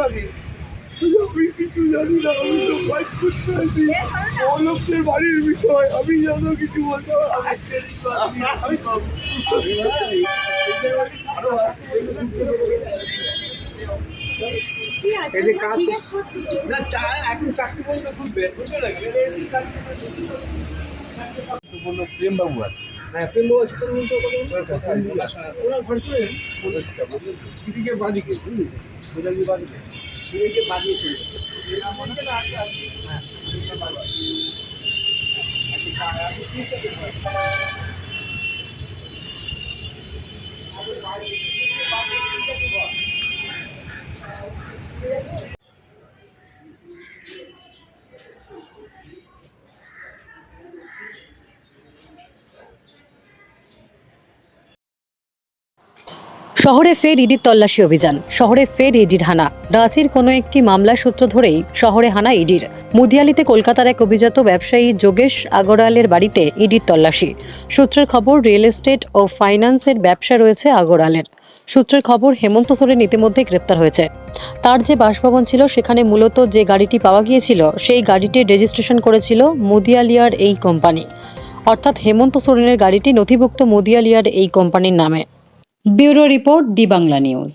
আগে আমি কিছু জানি না আমি তো কাজ করতে আছি অলোকদের বাড়ির বিষয় আমি যেন কিছু বলতে পারব আমি সব- এই যে কাজ না চা এখন চাকরি লাগবে বলল প্রেমবাবু আছে। হ্যাঁ আছে তোর বলতে ওনার ঘর চলে সিটিকে বাদিকে বুঝলি? সোজালি বাদিকে সিটিকে বাদিয়ে চলে শহরে ফের ইডির তল্লাশি অভিযান, শহরে ফের ইডির হানা। রাঁচির কোনো একটি মামলার সূত্র ধরেই শহরে হানা ইডির। মুদিয়ালিতে কলকাতার এক অভিজাত ব্যবসায়ী যোগেশ আগরওয়ালের বাড়িতে ইডির তল্লাশি। সূত্রের খবর, রিয়েল এস্টেট ও ফাইন্যান্সের ব্যবসা রয়েছে আগরওয়ালের। সূত্রের খবর, হেমন্ত সোরেন ইতিমধ্যে গ্রেপ্তার হয়েছে। তার যে বাসভবন ছিল, সেখানে মূলত যে গাড়িটি পাওয়া গিয়েছিল, সেই গাড়িটির রেজিস্ট্রেশন করেছিল মুদিয়ালিয়ার এই কোম্পানি। অর্থাৎ হেমন্ত সোরেনের গাড়িটি নথিভুক্ত মুদিয়ালিয়ার এই কোম্পানির নামে। Bureau report D Bangla news.